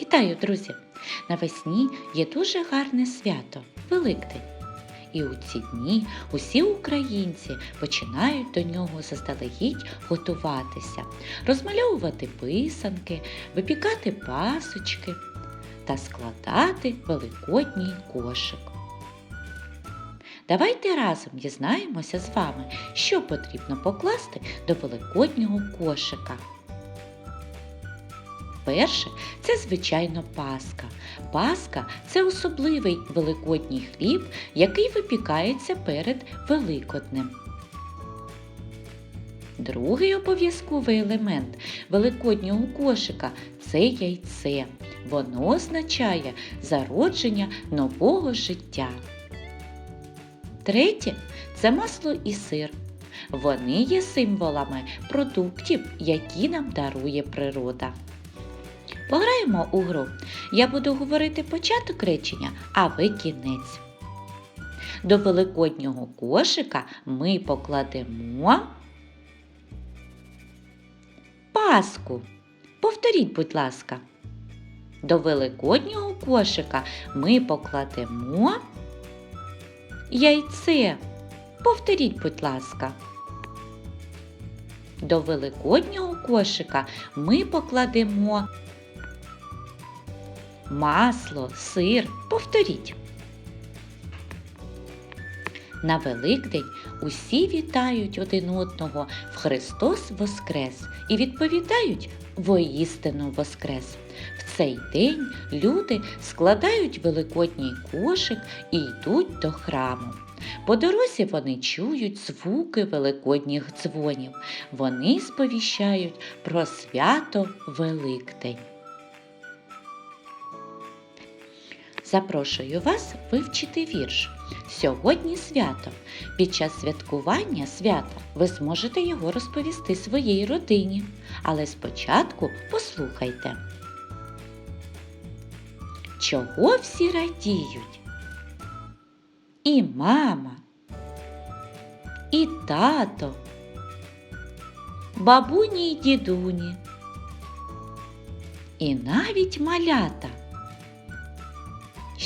Вітаю, друзі! Навесні є дуже гарне свято Великдень. І у ці дні усі українці починають до нього заздалегідь готуватися, розмальовувати писанки, випікати пасочки та складати великодній кошик. Давайте разом дізнаємося з вами, що потрібно покласти до великоднього кошика. Перше це, звичайно, паска. Паска це особливий великодній хліб, який випікається перед Великоднем. Другий обов'язковий елемент великоднього кошика це яйце. Воно означає зародження нового життя. Третє це масло і сир. Вони є символами продуктів, які нам дарує природа. Пограємо у гру. Я буду говорити початок речення, а ви кінець. До великоднього кошика ми покладемо паску. Повторіть, будь ласка. До великоднього кошика ми покладемо яйце. Повторіть, будь ласка. До великоднього кошика ми покладемо масло, сир. Повторіть. На Великдень усі вітають один одного в Христос Воскрес і відповідають воістину Воскрес. В цей день люди складають великодній кошик і йдуть до храму. По дорозі вони чують звуки великодніх дзвонів. Вони сповіщають про свято Великдень. Запрошую вас вивчити вірш. Сьогодні свято. Під час святкування свята ви зможете його розповісти своїй родині. Але спочатку послухайте. Чого всі радіють? І мама, і тато, бабуні й дідуні, і навіть малята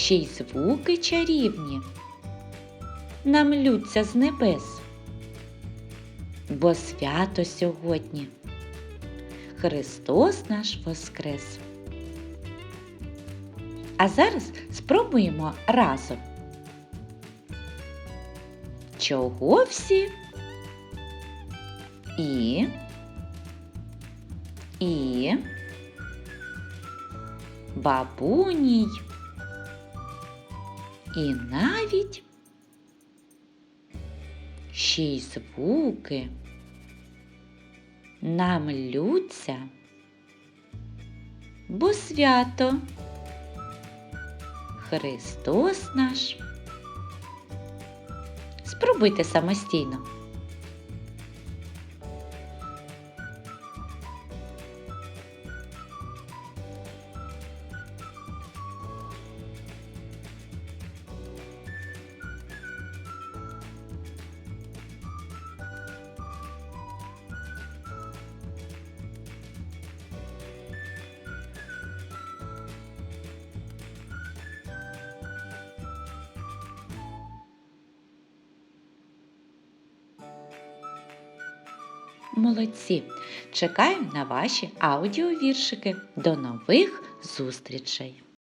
ще й звуки чарівні нам лються з небес. Бо свято сьогодні Христос наш Воскрес. А зараз спробуємо разом. Чого всі? І, і, бабуній і навіть ще й звуки нам лються, бо свято Христос наш. Спробуйте самостійно. Молодці! Чекаю на ваші аудіовіршики. До нових зустрічей!